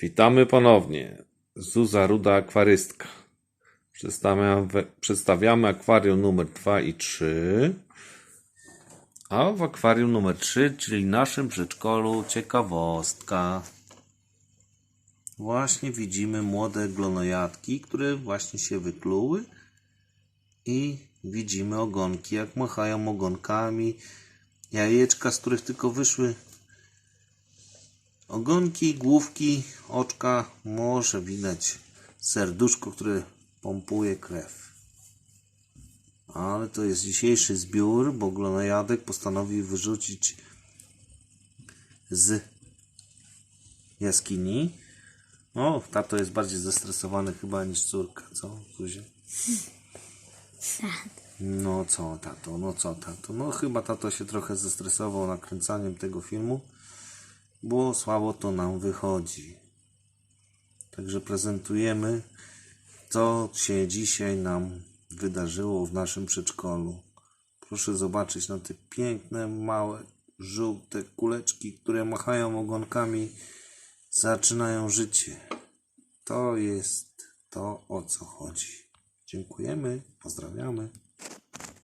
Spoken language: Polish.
Witamy ponownie. Zuza Ruda Akwarystka. Przedstawiamy, przedstawiamy akwarium numer 2 i 3. A w akwarium numer 3, czyli naszym przedszkolu, ciekawostka. Właśnie widzimy młode glonojadki, które właśnie się wykluły i widzimy ogonki, jak machają ogonkami. Jajeczka, z których tylko wyszły Ogonki, główki, oczka, może widać serduszko, które pompuje krew. Ale to jest dzisiejszy zbiór, bo glonojadek postanowił wyrzucić z jaskini. O, tato jest bardziej zestresowany chyba niż córka, co, Zuzia? No co, tato, no co, tato? No chyba tato się trochę zestresował nakręcaniem tego filmu bo słabo to nam wychodzi. Także prezentujemy, co się dzisiaj nam wydarzyło w naszym przedszkolu. Proszę zobaczyć na te piękne, małe, żółte kuleczki, które machają ogonkami, zaczynają życie. To jest to, o co chodzi. Dziękujemy, pozdrawiamy.